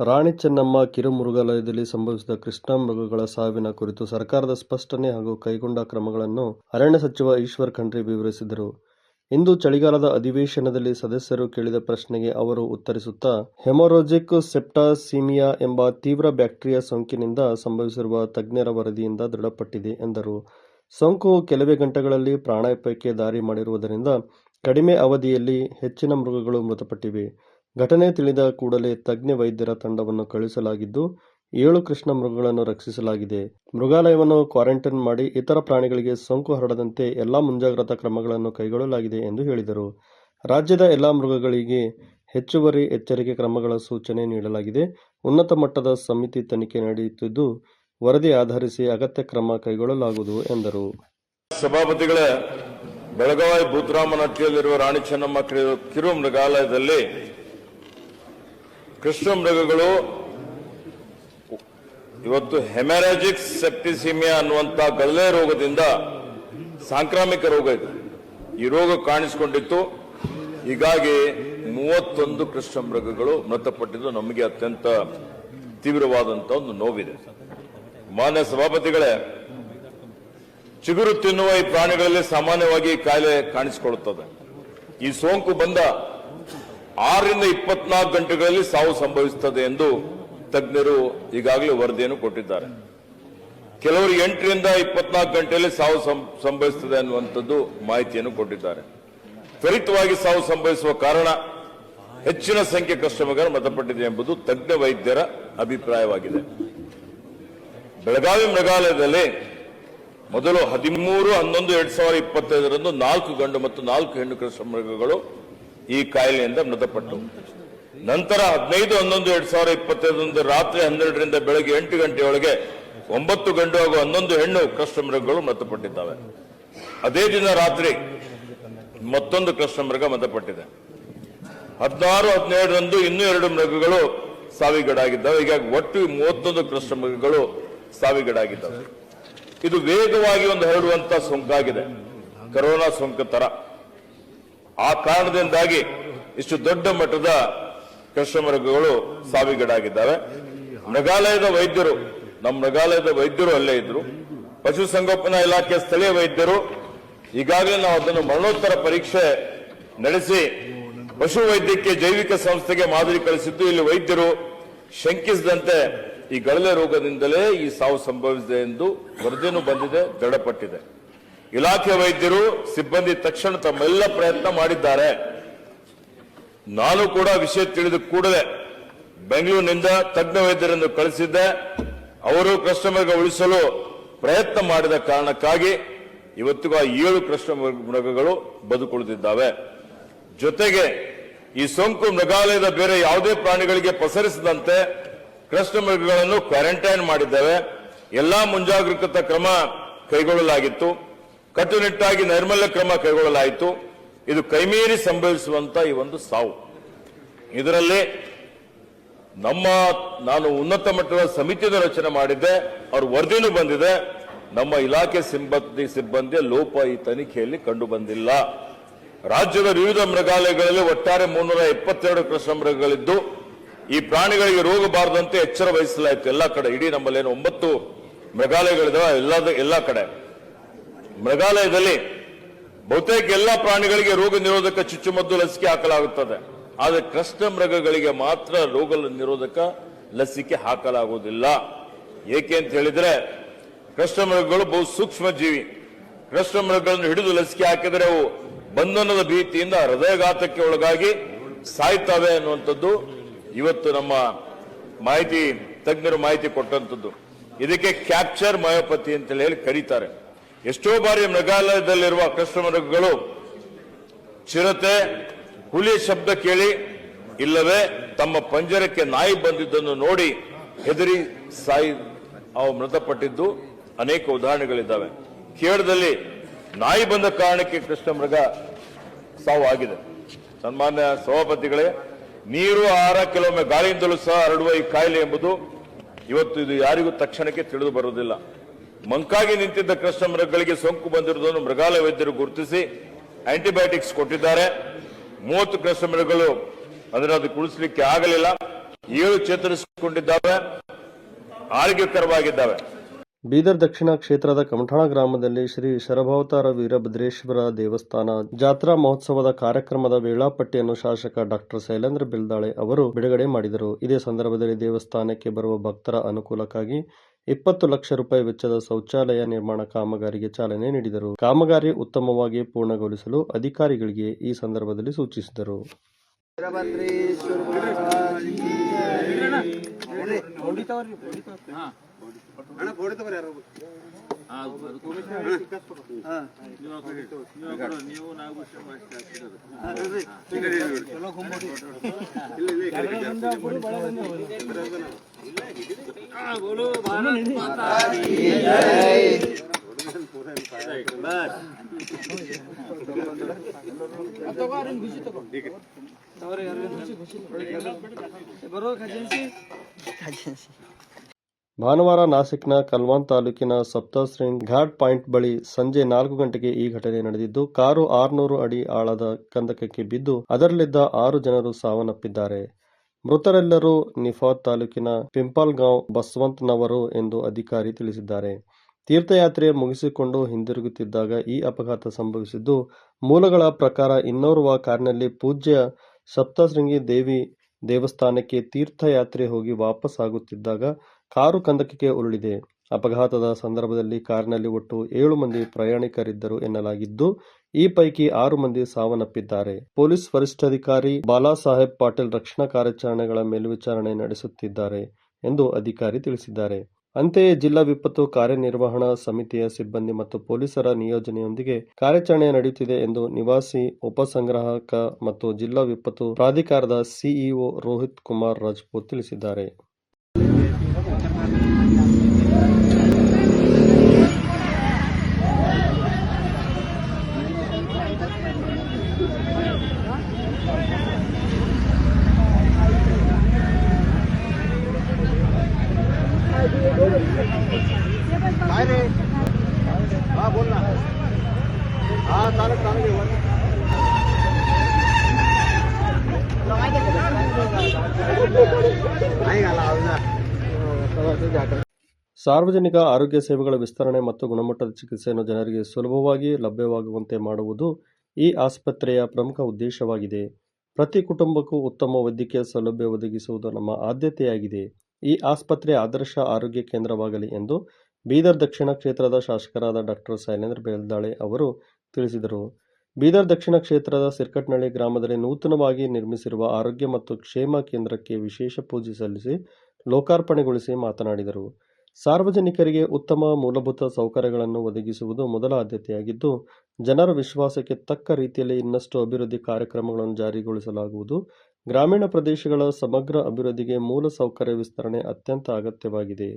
ರಾಣಿ ಚೆನ್ನಮ್ಮ ಕಿರುಮೃಗಾಲಯದಲ್ಲಿ ಸಂಭವಿಸಿದ ಕೃಷ್ಣಮೃಗಗಳ ಸಾವಿನ ಕುರಿತು ಸರ್ಕಾರದ ಸ್ಪಷ್ಟನೆ ಹಾಗೂ ಕೈಗೊಂಡ ಕ್ರಮಗಳನ್ನು ಅರಣ್ಯ ಸಚಿವ ಈಶ್ವರ್ ಖಂಡ್ರಿ ವಿವರಿಸಿದರು. ಇಂದು ಚಳಿಗಾಲದ ಅಧಿವೇಶನದಲ್ಲಿ ಸದಸ್ಯರು ಕೇಳಿದ ಪ್ರಶ್ನೆಗೆ ಅವರು ಉತ್ತರಿಸುತ್ತಾ, ಹೆಮೊರೋಜಿಕ್ ಸೆಪ್ಟಾಸಿಮಿಯಾ ಎಂಬ ತೀವ್ರ ಬ್ಯಾಕ್ಟೀರಿಯಾ ಸೋಂಕಿನಿಂದ ಸಂಭವಿಸಿರುವ ತಜ್ಞರ ವರದಿಯಿಂದ ದೃಢಪಟ್ಟಿದೆ ಎಂದರು. ಸೋಂಕು ಕೆಲವೇ ಗಂಟೆಗಳಲ್ಲಿ ಪ್ರಾಣಾಪಾಯಕ್ಕೆ ದಾರಿ ಮಾಡಿರುವುದರಿಂದ ಕಡಿಮೆ ಅವಧಿಯಲ್ಲಿ ಹೆಚ್ಚಿನ ಮೃಗಗಳು ಮೃತಪಟ್ಟಿವೆ. ಘಟನೆ ತಿಳಿದ ಕೂಡಲೇ ತಜ್ಞ ವೈದ್ಯರ ತಂಡವನ್ನು ಕಳುಹಿಸಲಾಗಿದ್ದು ಏಳು ಕೃಷ್ಣ ಮೃಗಗಳನ್ನು ರಕ್ಷಿಸಲಾಗಿದೆ. ಮೃಗಾಲಯವನ್ನು ಕ್ವಾರಂಟೈನ್ ಮಾಡಿ ಇತರ ಪ್ರಾಣಿಗಳಿಗೆ ಸೋಂಕು ಹರಡದಂತೆ ಎಲ್ಲಾ ಮುಂಜಾಗ್ರತಾ ಕ್ರಮಗಳನ್ನು ಕೈಗೊಳ್ಳಲಾಗಿದೆ ಎಂದು ಹೇಳಿದರು. ರಾಜ್ಯದ ಎಲ್ಲಾ ಮೃಗಗಳಿಗೆ ಹೆಚ್ಚುವರಿ ಎಚ್ಚರಿಕೆ ಕ್ರಮಗಳ ಸೂಚನೆ ನೀಡಲಾಗಿದೆ. ಉನ್ನತ ಮಟ್ಟದ ಸಮಿತಿ ತನಿಖೆ ನಡೆಯುತ್ತಿದ್ದು, ವರದಿ ಆಧರಿಸಿ ಅಗತ್ಯ ಕ್ರಮ ಕೈಗೊಳ್ಳಲಾಗುವುದು ಎಂದರು. ಸಭಾಪತಿಗಳ, ಬೆಳಗಾವಿ ಭೂತರಾಮನಹಟ್ಟಿಯಲ್ಲಿರುವ ರಾಣಿ ಚೆನ್ನಮ್ಮ ಕಿರು- ಕಿರು ಮೃಗಾಲಯದಲ್ಲಿ ಕೃಷ್ಣ ಮೃಗಗಳು ಇವತ್ತು ಹೆಮರಾಜಿಕ್ ಸೆಪ್ಟಿಸಿಮಿಯಾ ಅನ್ನುವಂತ ಗಲ್ಲೆ ರೋಗದಿಂದ ಸಾಂಕ್ರಾಮಿಕ ರೋಗ ಇದೆ. ಈ ರೋಗ ಕಾಣಿಸಿಕೊಂಡಿತ್ತು. ಹೀಗಾಗಿ ಮೂವತ್ತೊಂದು ಕೃಷ್ಣ ಮೃಗಗಳು ಮೃತಪಟ್ಟಿದ್ದು ನಮಗೆ ಅತ್ಯಂತ ತೀವ್ರವಾದಂತ ಒಂದು ನೋವಿದೆ. ಮಾನ್ಯ ಸಭಾಪತಿಗಳೇ, ಚಿಗುರು ತಿನ್ನುವ ಈ ಪ್ರಾಣಿಗಳಲ್ಲಿ ಸಾಮಾನ್ಯವಾಗಿ ಕಾಯಿಲೆ ಕಾಣಿಸಿಕೊಳ್ಳುತ್ತದೆ. ಈ ಸೋಂಕು ಬಂದ ಆರರಿಂದ ಇಪ್ಪತ್ನಾಲ್ಕು ಗಂಟೆಗಳಲ್ಲಿ ಸಾವು ಸಂಭವಿಸುತ್ತದೆ ಎಂದು ತಜ್ಞರು ಈಗಾಗಲೇ ವರದಿಯನ್ನು ಕೊಟ್ಟಿದ್ದಾರೆ. ಕೆಲವರು ಎಂಟರಿಂದ ಇಪ್ಪತ್ನಾಲ್ಕು ಗಂಟೆಯಲ್ಲಿ ಸಾವು ಸಂಭವಿಸುತ್ತದೆ ಅನ್ನುವಂಥದ್ದು ಮಾಹಿತಿಯನ್ನು ಕೊಟ್ಟಿದ್ದಾರೆ. ತ್ವರಿತವಾಗಿ ಸಾವು ಸಂಭವಿಸುವ ಕಾರಣ ಹೆಚ್ಚಿನ ಸಂಖ್ಯೆ ಕಸ್ಟಮರ್ಗಳು ಮೃತಪಟ್ಟಿದೆ ಎಂಬುದು ತಜ್ಞ ವೈದ್ಯರ ಅಭಿಪ್ರಾಯವಾಗಿದೆ. ಬೆಳಗಾವಿ ಮೃಗಾಲಯದಲ್ಲಿ ಮೊದಲು ಹದಿಮೂರು, ಹನ್ನೊಂದು, ಎರಡ್ ಸಾವಿರದ ಇಪ್ಪತ್ತೈದರಂದು ನಾಲ್ಕು ಗಂಡು ಮತ್ತು ನಾಲ್ಕು ಹೆಣ್ಣು ಕೃಷ್ಣ ಮೃಗಗಳು ಈ ಕಾಯಿಲೆಯಿಂದ ಮೃತಪಟ್ಟವು ನಂತರ ಹದಿನೈದು, ಹನ್ನೊಂದು, ಎರಡ್ ಸಾವಿರದ ಇಪ್ಪತ್ತೈದರಂದು ರಾತ್ರಿ ಹನ್ನೆರಡರಿಂದ ಬೆಳಗ್ಗೆ ಎಂಟು ಗಂಟೆಯೊಳಗೆ ಒಂಬತ್ತು ಗಂಡು ಹಾಗೂ ಹನ್ನೊಂದು ಹೆಣ್ಣು ಕಸ್ಟಮರ್ಗಳು ಮೃತಪಟ್ಟಿದ್ದಾವೆ. ಅದೇ ದಿನ ರಾತ್ರಿ ಮತ್ತೊಂದು ಕೃಷ್ಣ ಮೃಗ ಮೃತಪಟ್ಟಿದೆ. ಹದಿನಾರು, ಹದಿನೇಳರಂದು ಇನ್ನೂ ಎರಡು ಮೃಗಗಳು ಸಾವಿಗೀಡಾಗಿದ್ದಾವೆ. ಹೀಗಾಗಿ ಒಟ್ಟು ಮೂವತ್ತೊಂದು ಕೃಷ್ಣ ಮೃಗಗಳು ಸಾವಿಗೀಡಾಗಿದ್ದಾವೆ. ಇದು ವೇಗವಾಗಿ ಒಂದು ಹರಡುವಂತ ಸೋಂಕಾಗಿದೆ. ಕರೋನಾ ಸೋಂಕು ತರ. ಆ ಕಾರಣದಿಂದಾಗಿ ಇಷ್ಟು ದೊಡ್ಡ ಮಟ್ಟದ ಕೃಷ್ಣ ಮೃಗಗಳು ಸಾವಿಗೀಡಾಗಿದ್ದಾವೆ. ಮೃಗಾಲಯದ ವೈದ್ಯರು, ನಮ್ಮ ಮೃಗಾಲಯದ ವೈದ್ಯರು ಅಲ್ಲೇ ಇದ್ರು. ಪಶುಸಂಗೋಪನಾ ಇಲಾಖೆ ಸ್ಥಳೀಯ ವೈದ್ಯರು, ಈಗಾಗಲೇ ನಾವು ಅದನ್ನು ಮರಣೋತ್ತರ ಪರೀಕ್ಷೆ ನಡೆಸಿ ಪಶು ವೈದ್ಯಕೀಯ ಜೈವಿಕ ಸಂಸ್ಥೆಗೆ ಮಾದರಿ ಕಳಿಸಿದ್ದು ಇಲ್ಲಿ ವೈದ್ಯರು ಶಂಕಿಸಿದಂತೆ ಈ ಗಳಲೆ ರೋಗದಿಂದಲೇ ಈ ಸಾವು ಸಂಭವಿಸಿದೆ ಎಂದು ವರದಿನೂ ಬಂದಿದೆ, ದೃಢಪಟ್ಟಿದೆ. ಇಲಾಖೆ ವೈದ್ಯರು, ಸಿಬ್ಬಂದಿ ತಕ್ಷಣ ತಮ್ಮೆಲ್ಲ ಪ್ರಯತ್ನ ಮಾಡಿದ್ದಾರೆ. ನಾನು ಕೂಡ ವಿಷಯ ತಿಳಿದ ಕೂಡಲೇ ಬೆಂಗಳೂರಿನಿಂದ ತಜ್ಞ ವೈದ್ಯರನ್ನು ಕಳಿಸಿದ್ದೆ. ಅವರು ಕಸ್ಟಮರ್ಗೆ ಉಳಿಸಲು ಪ್ರಯತ್ನ ಮಾಡಿದ ಕಾರಣಕ್ಕಾಗಿ ಇವತ್ತಿಗೂ ಆ ಏಳು ಕ್ರಸ್ಟಮರ್ ಮೃಗಗಳು ಬದುಕುಳಿದಿದ್ದಾವೆ. ಜೊತೆಗೆ ಈ ಸೋಂಕು ಮೃಗಾಲಯದ ಬೇರೆ ಯಾವುದೇ ಪ್ರಾಣಿಗಳಿಗೆ ಪಸರಿಸದಂತೆ ಮೃಗಗಳನ್ನು ಕ್ವಾರಂಟೈನ್ ಮಾಡಿದ್ದೇವೆ. ಎಲ್ಲಾ ಮುಂಜಾಗ್ರತಾ ಕ್ರಮ ಕೈಗೊಳ್ಳಲಾಗಿತ್ತು. ಕಟ್ಟುನಿಟ್ಟಾಗಿ ನೈರ್ಮಲ್ಯ ಕ್ರಮ ಕೈಗೊಳ್ಳಲಾಯಿತು. ಇದು ಕೈಮೀರಿ ಸಂಭವಿಸುವಂತ ಈ ಒಂದು ಸಾವು. ಇದರಲ್ಲಿ ನಮ್ಮ ನಾನು ಉನ್ನತ ಮಟ್ಟದ ಸಮಿತಿಯನ್ನು ರಚನೆ ಮಾಡಿದ್ದೆ, ಅವ್ರ ವರದಿನೂ ಬಂದಿದೆ. ನಮ್ಮ ಇಲಾಖೆ ಸಿಬ್ಬಂದಿ ಸಿಬ್ಬಂದಿಯ ಲೋಪ ಈ ತನಿಖೆಯಲ್ಲಿ ಕಂಡು ಬಂದಿಲ್ಲ. ರಾಜ್ಯದ ವಿವಿಧ ಮೃಗಾಲಯಗಳಲ್ಲಿ ಒಟ್ಟಾರೆ ಮುನ್ನೂರ ಎಪ್ಪತ್ತೆರಡು ಕೃಷ್ಣ ಮೃಗಗಳಿದ್ದು, ಈ ಪ್ರಾಣಿಗಳಿಗೆ ರೋಗ ಬಾರದಂತೆ ಎಚ್ಚರ ವಹಿಸಲಾಯಿತು. ಎಲ್ಲ ಕಡೆ, ಇಡೀ ನಮ್ಮಲ್ಲಿ ಏನು ಒಂಬತ್ತು ಮೃಗಾಲಯಗಳಿದಾವೆ ಎಲ್ಲ ಎಲ್ಲ ಕಡೆ. ಮೃಗಾಲಯದಲ್ಲಿ ಬಹುತೇಕ ಎಲ್ಲ ಪ್ರಾಣಿಗಳಿಗೆ ರೋಗ ನಿರೋಧಕ ಚುಚ್ಚುಮದ್ದು ಲಸಿಕೆ ಹಾಕಲಾಗುತ್ತದೆ. ಆದರೆ ಕೃಷ್ಣ ಮೃಗಗಳಿಗೆ ಮಾತ್ರ ರೋಗ ನಿರೋಧಕ ಲಸಿಕೆ ಹಾಕಲಾಗುವುದಿಲ್ಲ. ಏಕೆ ಅಂತ ಹೇಳಿದ್ರೆ ಕೃಷ್ಣ ಮೃಗಗಳು ಬಹು ಸೂಕ್ಷ್ಮ ಜೀವಿ ಕೃಷ್ಣ ಮೃಗಗಳನ್ನು ಹಿಡಿದು ಲಸಿಕೆ ಹಾಕಿದರೆ ಅವು ಬಂಧನದ ಭೀತಿಯಿಂದ ಹೃದಯಘಾತಕ್ಕೆ ಒಳಗಾಗಿ ಸಾಯ್ತವೆ ಅನ್ನುವಂಥದ್ದು ಇವತ್ತು ನಮ್ಮ ಮಾಹಿತಿ, ತಜ್ಞರು ಮಾಹಿತಿ ಕೊಟ್ಟಂತದ್ದು ಇದಕ್ಕೆ ಕ್ಯಾಪ್ಚರ್ ಮಯೋಪತಿ ಅಂತ ಹೇಳಿ ಕರೀತಾರೆ. ಎಷ್ಟೋ ಬಾರಿ ಮೃಗಾಲಯದಲ್ಲಿರುವ ಕೃಷ್ಣ ಮೃಗಗಳು ಚಿರತೆ, ಹುಲಿ ಶಬ್ದ ಕೇಳಿ ಇಲ್ಲವೇ ತಮ್ಮ ಪಂಜರಕ್ಕೆ ನಾಯಿ ಬಂದಿದ್ದನ್ನು ನೋಡಿ ಹೆದರಿ ಸಾಯಿ ಅವು ಮೃತಪಟ್ಟಿದ್ದು ಅನೇಕ ಉದಾಹರಣೆಗಳಿದ್ದಾವೆ. ಕೇರಳದಲ್ಲಿ ನಾಯಿ ಬಂದ ಕಾರಣಕ್ಕೆ ಕೃಷ್ಣ ಮೃಗ ಸಾವು ಆಗಿದೆ. ಸನ್ಮಾನ್ಯ ಸಭಾಪತಿಗಳೇ, ನೀರು ಆಹಾರ ಕೆಲವೊಮ್ಮೆ ಗಾಳಿಯಿಂದಲೂ ಸಹ ಹರಡುವ ಈ ಕಾಯಿಲೆ ಎಂಬುದು ಇವತ್ತು ಇದು ಯಾರಿಗೂ ತಕ್ಷಣಕ್ಕೆ ತಿಳಿದು ಬರುವುದಿಲ್ಲ. ಮಂಕಾಗಿ ನಿಂತಿದ್ದ ಕೃಷ್ಣ ಮೃಗಗಳಿಗೆ ಸೋಂಕು ಬಂದಿರುವುದನ್ನು ಮೃಗಾಲಯ ವೈದ್ಯರು ಗುರುತಿಸಿ ಆಂಟಿಬಯೋಟಿಕ್ಸ್ ಕೊಟ್ಟಿದ್ದಾರೆ. ಮೂವತ್ತು ಕೃಷ್ಣ ಮೃಗಗಳು ಅದನ್ನು ಅದು ಕುಳಿಸಲಿಕ್ಕೆ ಆಗಲಿಲ್ಲ. ಏಳು ಚೇತರಿಸಿಕೊಂಡಿದ್ದಾವೆ. ಆರೋಗ್ಯಕರವಾಗಿದ್ದಾವೆ. ಬೀದರ್ ದಕ್ಷಿಣ ಕ್ಷೇತ್ರದ ಕಮಠಾಣ ಗ್ರಾಮದಲ್ಲಿ ಶ್ರೀ ಶರಭಾವತಾರ ವೀರಭದ್ರೇಶ್ವರ ದೇವಸ್ಥಾನ ಜಾತ್ರಾ ಮಹೋತ್ಸವದ ಕಾರ್ಯಕ್ರಮದ ವೇಳಾಪಟ್ಟಿಯನ್ನು ಶಾಸಕ ಡಾಕ್ಟರ್ ಶೈಲೇಂದ್ರ ಬಿಲ್ದಾಳೆ ಅವರು ಬಿಡುಗಡೆ ಮಾಡಿದರು. ಇದೇ ಸಂದರ್ಭದಲ್ಲಿ ದೇವಸ್ಥಾನಕ್ಕೆ ಬರುವ ಭಕ್ತರ ಅನುಕೂಲಕ್ಕಾಗಿ ಇಪ್ಪತ್ತು ಲಕ್ಷ ರೂಪಾಯಿ ವೆಚ್ಚದ ಶೌಚಾಲಯ ನಿರ್ಮಾಣ ಕಾಮಗಾರಿಗೆ ಚಾಲನೆ ನೀಡಿದರು. ಕಾಮಗಾರಿ ಉತ್ತಮವಾಗಿ ಪೂರ್ಣಗೊಳಿಸಲು ಅಧಿಕಾರಿಗಳಿಗೆ ಈ ಸಂದರ್ಭದಲ್ಲಿ ಸೂಚಿಸಿದರು. ವೀರಭದ್ರೇಶ್ವರ ಮಹಾರಾಜ್ ಕಿ ಜೈ. ಅಣ್ಣ ಫೋಟೋ ತಗೋರಿ ಯಾರು ಹಾ. ಹಾ, ನೋಡ್ರಿ. ಚಲೋ ಗುಮ್ಮಡಿ. ಇಲ್ಲ, ಇಲ್ಲ, ಈ ಕಡೆ. ಬರೋ ಖಜಾನ್ಸಿ ಭಾನುವಾರ ನಾಸಿಕ್ನ ಕಲ್ವಾನ್ ತಾಲೂಕಿನ ಸಪ್ತಶ್ರಿಂಗ್ ಘಾಟ್ ಪಾಯಿಂಟ್ ಬಳಿ ಸಂಜೆ ನಾಲ್ಕು ಗಂಟೆಗೆ ಈ ಘಟನೆ ನಡೆದಿದ್ದು, ಕಾರು ಆರುನೂರು ಅಡಿ ಆಳದ ಕಂದಕಕ್ಕೆ ಬಿದ್ದು ಅದರಲ್ಲಿದ್ದ ಆರು ಜನರು ಸಾವನ್ನಪ್ಪಿದ್ದಾರೆ. ಮೃತರೆಲ್ಲರೂ ನಿಫಾದ್ ತಾಲೂಕಿನ ಪಿಂಪಾಲ್ಗಾಂವ್ ಬಸವಂತ್ನವರು ಎಂದು ಅಧಿಕಾರಿ ತಿಳಿಸಿದ್ದಾರೆ. ತೀರ್ಥಯಾತ್ರೆ ಮುಗಿಸಿಕೊಂಡು ಹಿಂದಿರುಗುತ್ತಿದ್ದಾಗ ಈ ಅಪಘಾತ ಸಂಭವಿಸಿದ್ದು, ಮೂಲಗಳ ಪ್ರಕಾರ ಇನ್ನೋರ್ವ ಕಾರಿನಲ್ಲಿ ಪೂಜ್ಯ ಸಪ್ತಶೃಂಗಿ ದೇವಿ ದೇವಸ್ಥಾನಕ್ಕೆ ತೀರ್ಥಯಾತ್ರೆ ಹೋಗಿ ವಾಪಸ್ ಆಗುತ್ತಿದ್ದಾಗ ಕಾರು ಕಂದಕಕ್ಕೆ ಉರುಳಿದೆ. ಅಪಘಾತದ ಸಂದರ್ಭದಲ್ಲಿ ಕಾರಿನಲ್ಲಿ ಒಟ್ಟು ಏಳು ಮಂದಿ ಪ್ರಯಾಣಿಕರಿದ್ದರು ಎನ್ನಲಾಗಿದ್ದು, ಈ ಪೈಕಿ ಆರು ಮಂದಿ ಸಾವನ್ನಪ್ಪಿದ್ದಾರೆ. ಪೊಲೀಸ್ ವರಿಷ್ಠಾಧಿಕಾರಿ ಬಾಲಾಸಾಹೇಬ್ ಪಾಟೀಲ್ ರಕ್ಷಣಾ ಕಾರ್ಯಾಚರಣೆಗಳ ಮೇಲ್ವಿಚಾರಣೆ ನಡೆಸುತ್ತಿದ್ದಾರೆ ಎಂದು ಅಧಿಕಾರಿ ತಿಳಿಸಿದ್ದಾರೆ. ಅಂತೆಯೇ ಜಿಲ್ಲಾ ವಿಪತ್ತು ಕಾರ್ಯನಿರ್ವಹಣಾ ಸಮಿತಿಯ ಸಿಬ್ಬಂದಿ ಮತ್ತು ಪೊಲೀಸರ ನಿಯೋಜನೆಯೊಂದಿಗೆ ಕಾರ್ಯಾಚರಣೆ ನಡೆಯುತ್ತಿದೆ ಎಂದು ನಿವಾಸಿ, ಉಪಸಂಗ್ರಾಹಕ ಮತ್ತು ಜಿಲ್ಲಾ ವಿಪತ್ತು ಪ್ರಾಧಿಕಾರದ ಸಿಇಒ ರೋಹಿತ್ ಕುಮಾರ್ ರಾಜ್ಪೂತ್ ತಿಳಿಸಿದ್ದಾರೆ. ಸಾರ್ವಜನಿಕ ಆರೋಗ್ಯ ಸೇವೆಗಳ ವಿಸ್ತರಣೆ ಮತ್ತು ಗುಣಮಟ್ಟದ ಚಿಕಿತ್ಸೆಯನ್ನು ಜನರಿಗೆ ಸುಲಭವಾಗಿ ಲಭ್ಯವಾಗುವಂತೆ ಮಾಡುವುದು ಈ ಆಸ್ಪತ್ರೆಯ ಪ್ರಮುಖ ಉದ್ದೇಶವಾಗಿದೆ. ಪ್ರತಿ ಕುಟುಂಬಕ್ಕೂ ಉತ್ತಮ ವೈದ್ಯಕೀಯ ಸೌಲಭ್ಯ ಒದಗಿಸುವುದು ನಮ್ಮ ಆದ್ಯತೆಯಾಗಿದೆ. ಈ ಆಸ್ಪತ್ರೆ ಆದರ್ಶ ಆರೋಗ್ಯ ಕೇಂದ್ರವಾಗಲಿ ಎಂದು ಬೀದರ್ ದಕ್ಷಿಣ ಕ್ಷೇತ್ರದ ಶಾಸಕರಾದ ಡಾಕ್ಟರ್ ಶೈಲೇಂದ್ರ ಬೇಲ್ದಾಳೆ ಅವರು ತಿಳಿಸಿದರು. ಬೀದರ್ ದಕ್ಷಿಣ ಕ್ಷೇತ್ರದ ಸಿರ್ಕಟ್ನಳ್ಳಿ ಗ್ರಾಮದಲ್ಲಿ ನೂತನವಾಗಿ ನಿರ್ಮಿಸಿರುವ ಆರೋಗ್ಯ ಮತ್ತು ಕ್ಷೇಮ ಕೇಂದ್ರಕ್ಕೆ ವಿಶೇಷ ಪೂಜೆ ಸಲ್ಲಿಸಿ ಲೋಕಾರ್ಪಣೆಗೊಳಿಸಿ ಮಾತನಾಡಿದರು. ಸಾರ್ವಜನಿಕರಿಗೆ ಉತ್ತಮ ಮೂಲಭೂತ ಸೌಕರ್ಯಗಳನ್ನು ಒದಗಿಸುವುದು ಮೊದಲ ಆದ್ಯತೆಯಾಗಿದ್ದು, ಜನರ ವಿಶ್ವಾಸಕ್ಕೆ ತಕ್ಕ ರೀತಿಯಲ್ಲಿ ಇನ್ನಷ್ಟು ಅಭಿವೃದ್ಧಿ ಕಾರ್ಯಕ್ರಮಗಳನ್ನು ಜಾರಿಗೊಳಿಸಲಾಗುವುದು. ಗ್ರಾಮೀಣ ಪ್ರದೇಶಗಳ ಸಮಗ್ರ ಅಭಿವೃದ್ಧಿಗೆ ಮೂಲ ಸೌಕರ್ಯ ವಿಸ್ತರಣೆ ಅತ್ಯಂತ ಅಗತ್ಯವಾಗಿದೆ.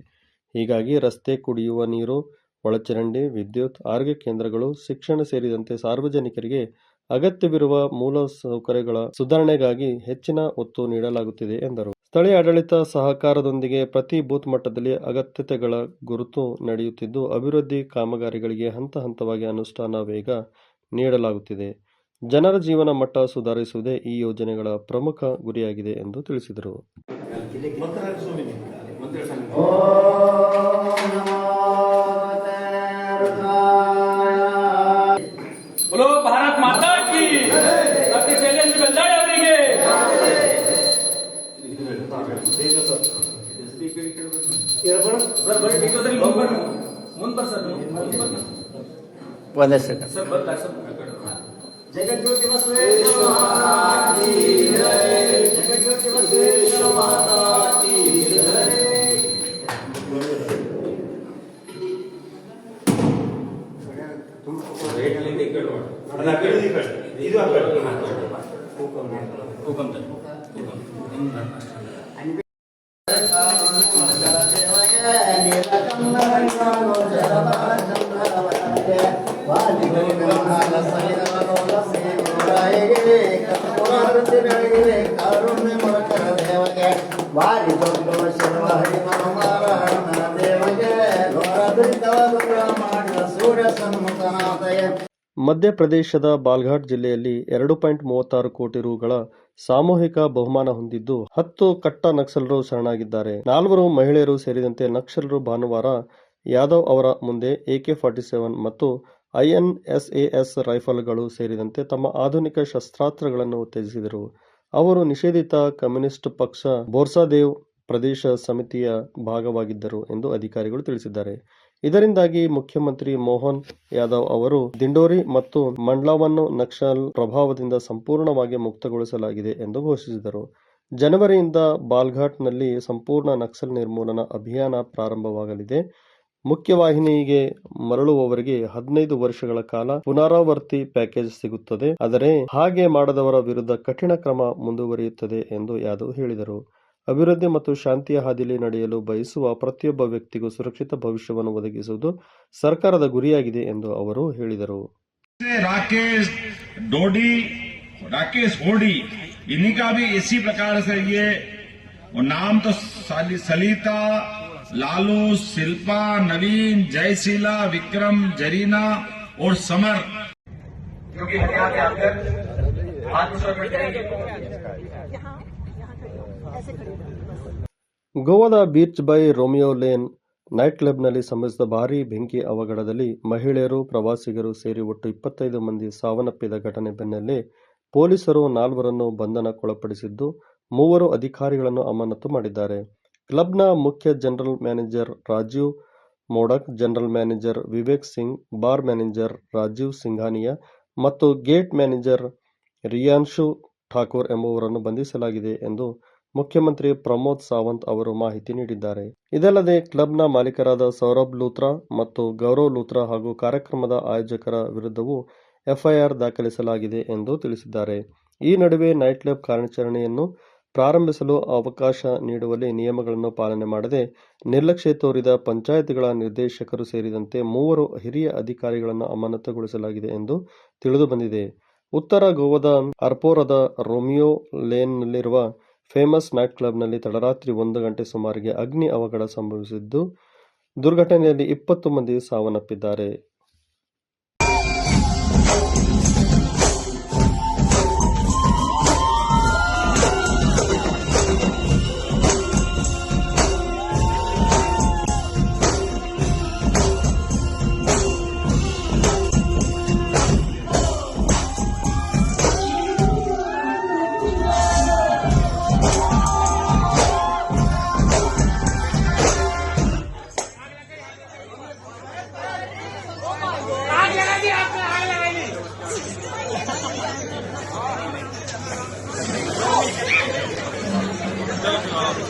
ಹೀಗಾಗಿ ರಸ್ತೆ ಕುಡಿಯುವ ನೀರು, ಒಳಚರಂಡಿ, ವಿದ್ಯುತ್, ಆರೋಗ್ಯ ಕೇಂದ್ರಗಳು, ಶಿಕ್ಷಣ ಸೇರಿದಂತೆ ಸಾರ್ವಜನಿಕರಿಗೆ ಅಗತ್ಯವಿರುವ ಮೂಲ ಸೌಕರ್ಯಗಳ ಸುಧಾರಣೆಗಾಗಿ ಹೆಚ್ಚಿನ ಒತ್ತು ನೀಡಲಾಗುತ್ತಿದೆ ಎಂದರು. ಸ್ಥಳೀಯ ಆಡಳಿತ ಸಹಕಾರದೊಂದಿಗೆ ಪ್ರತಿ ಬೂತ್ ಮಟ್ಟದಲ್ಲಿ ಅಗತ್ಯತೆಗಳ ಗುರುತು ನಡೆಯುತ್ತಿದ್ದು ಅಭಿವೃದ್ಧಿ ಕಾಮಗಾರಿಗಳಿಗೆ ಹಂತ ಹಂತವಾಗಿ ಅನುಷ್ಠಾನ ವೇಗ ನೀಡಲಾಗುತ್ತಿದೆ. ಜನರ ಜೀವನ ಮಟ್ಟ ಸುಧಾರಿಸುವುದೇ ಈ ಯೋಜನೆಗಳ ಪ್ರಮುಖ ಗುರಿಯಾಗಿದೆ ಎಂದು ತಿಳಿಸಿದರು. ಒಂದೇ ಸೆಕೆಂಡ್ ಸರ್ ಬರ್ಲ ಸರ್? ಜಗಜ್ಯೋತಿ ಬಸವೇಶ್ವರ ಮಾತಾ ಮಧ್ಯಪ್ರದೇಶದ ಬಾಲ್ಘಾಟ್ ಜಿಲ್ಲೆಯಲ್ಲಿ ಎರಡು ಪಾಯಿಂಟ್ ಮೂವತ್ತಾರು ಕೋಟಿ ರುಗಳ ಸಾಮೂಹಿಕ ಬಹುಮಾನ ಹೊಂದಿದ್ದು ಹತ್ತು ಕಟ್ಟ ನಕ್ಸಲರು ಶರಣಾಗಿದ್ದಾರೆ. ನಾಲ್ವರು ಮಹಿಳೆಯರು ಸೇರಿದಂತೆ ನಕ್ಸಲರು ಭಾನುವಾರ ಯಾದವ್ ಅವರ ಮುಂದೆ ಎಕೆ ಫಾರ್ಟಿ ಸೆವೆನ್ ಮತ್ತು ಐಎನ್ಎಸ್ಎಎಸ್ ರೈಫಲ್ಗಳು ಸೇರಿದಂತೆ ತಮ್ಮ ಆಧುನಿಕ ಶಸ್ತ್ರಾಸ್ತ್ರಗಳನ್ನು ಉತ್ತೇಜಿಸಿದರು. ಅವರು ನಿಷೇಧಿತ ಕಮ್ಯುನಿಸ್ಟ್ ಪಕ್ಷ ಬೋರ್ಸಾದೇವ್ ಪ್ರದೇಶ ಸಮಿತಿಯ ಭಾಗವಾಗಿದ್ದರು ಎಂದು ಅಧಿಕಾರಿಗಳು ತಿಳಿಸಿದ್ದಾರೆ. ಇದರಿಂದಾಗಿ ಮುಖ್ಯಮಂತ್ರಿ ಮೋಹನ್ ಯಾದವ್ ಅವರು ದಿಂಡೋರಿ ಮತ್ತು ಮಂಡ್ಲಾವನ್ನು ನಕ್ಸಲ್ ಪ್ರಭಾವದಿಂದ ಸಂಪೂರ್ಣವಾಗಿ ಮುಕ್ತಗೊಳಿಸಲಾಗಿದೆ ಎಂದು ಘೋಷಿಸಿದರು. ಜನವರಿಯಿಂದ ಬಾಲ್ಘಾಟ್ನಲ್ಲಿ ಸಂಪೂರ್ಣ ನಕ್ಸಲ್ ನಿರ್ಮೂಲನಾ ಅಭಿಯಾನ ಪ್ರಾರಂಭವಾಗಲಿದೆ. ಮುಖ್ಯವಾಹಿನಿಗೆ ಮರಳುವವರಿಗೆ ಹದಿನೈದು ವರ್ಷಗಳ ಕಾಲ ಪುನರಾವರ್ತಿ ಪ್ಯಾಕೇಜ್ ಸಿಗುತ್ತದೆ. ಆದರೆ ಹಾಗೆ ಮಾಡದವರ ವಿರುದ್ಧ ಕಠಿಣ ಕ್ರಮ ಮುಂದುವರಿಯುತ್ತದೆ ಎಂದು ಯಾದವ್ ಹೇಳಿದರು. ಅಭಿವೃದ್ಧಿ ಮತ್ತು ಶಾಂತಿಯ ಹಾದಿಯಲ್ಲಿ ನಡೆಯಲು ಬಯಸುವ ಪ್ರತಿಯೊಬ್ಬ ವ್ಯಕ್ತಿಗೂ ಸುರಕ್ಷಿತ ಭವಿಷ್ಯವನ್ನು ಒದಗಿಸುವುದು ಸರ್ಕಾರದ ಗುರಿಯಾಗಿದೆ ಎಂದು ಅವರು ಹೇಳಿದರು से राकेश डोडी राकेश होडी इन्हीं का भी इसी प्रकार से ये वो नाम तो साली- सलिता लालू शिल्पा नवीन जयशीला विक्रम जरीना और समर क्योंकि हरियाणा के अंदर आत्मसमर्पण करेंगे ಗೋವಾದ beach by Romeo Lane night ಕ್ಲಬ್ನಲ್ಲಿ ಸಂಭವಿಸಿದ ಭಾರೀ ಬೆಂಕಿ ಅವಘಡದಲ್ಲಿ ಮಹಿಳೆಯರು ಪ್ರವಾಸಿಗರು ಸೇರಿ ಒಟ್ಟು ಇಪ್ಪತ್ತೈದು ಮಂದಿ ಸಾವನ್ನಪ್ಪಿದ ಘಟನೆ ಬೆನ್ನಲ್ಲೇ ಪೊಲೀಸರು ನಾಲ್ವರನ್ನು ಬಂಧನಕ್ಕೊಳಪಡಿಸಿದ್ದು ಮೂವರು ಅಧಿಕಾರಿಗಳನ್ನು ಅಮಾನತು ಮಾಡಿದ್ದಾರೆ. ಕ್ಲಬ್ನ ಮುಖ್ಯ general manager Rajeev Modak, general manager Vivek Singh, bar manager Rajeev Singhania ಮತ್ತು ಗೇಟ್ ಮ್ಯಾನೇಜರ್ ರಿಯಾನ್ಶು ಠಾಕೂರ್ ಎಂಬುವರನ್ನು ಬಂಧಿಸಲಾಗಿದೆ ಎಂದು ಮುಖ್ಯಮಂತ್ರಿ ಪ್ರಮೋದ್ ಸಾವಂತ್ ಅವರು ಮಾಹಿತಿ ನೀಡಿದ್ದಾರೆ. ಇದಲ್ಲದೆ ಕ್ಲಬ್ನ ಮಾಲೀಕರಾದ ಸೌರಭ್ ಲೂತ್ರಾ ಮತ್ತು ಗೌರವ್ ಲೂತ್ರಾ ಹಾಗೂ ಕಾರ್ಯಕ್ರಮದ ಆಯೋಜಕರ ವಿರುದ್ಧವೂ ಎಫ್ಐಆರ್ ದಾಖಲಿಸಲಾಗಿದೆ ಎಂದು ತಿಳಿಸಿದ್ದಾರೆ. ಈ ನಡುವೆ ನೈಟ್ ಕ್ಲಬ್ ಕಾರ್ಯಾಚರಣೆಯನ್ನು ಪ್ರಾರಂಭಿಸಲು ಅವಕಾಶ ನೀಡುವಲ್ಲಿ ನಿಯಮಗಳನ್ನು ಪಾಲನೆ ಮಾಡದೆ ನಿರ್ಲಕ್ಷ್ಯ ತೋರಿದ ಪಂಚಾಯತ್ಗಳ ನಿರ್ದೇಶಕರು ಸೇರಿದಂತೆ ಮೂವರು ಹಿರಿಯ ಅಧಿಕಾರಿಗಳನ್ನು ಅಮಾನತುಗೊಳಿಸಲಾಗಿದೆ ಎಂದು ತಿಳಿದುಬಂದಿದೆ. ಉತ್ತರ ಗೋವಾದ ಅರ್ಪೋರದ ರೋಮಿಯೋ ಲೇನ್ನಲ್ಲಿರುವ ಫೇಮಸ್ ನೈಟ್ ಕ್ಲಬ್ನಲ್ಲಿ ತಡರಾತ್ರಿ ಒಂದು ಗಂಟೆ ಸುಮಾರಿಗೆ ಅಗ್ನಿ ಅವಘಡ ಸಂಭವಿಸಿದ್ದು ದುರ್ಘಟನೆಯಲ್ಲಿ ಇಪ್ಪತ್ತು ಮಂದಿ ಸಾವನ್ನಪ್ಪಿದ್ದಾರೆ.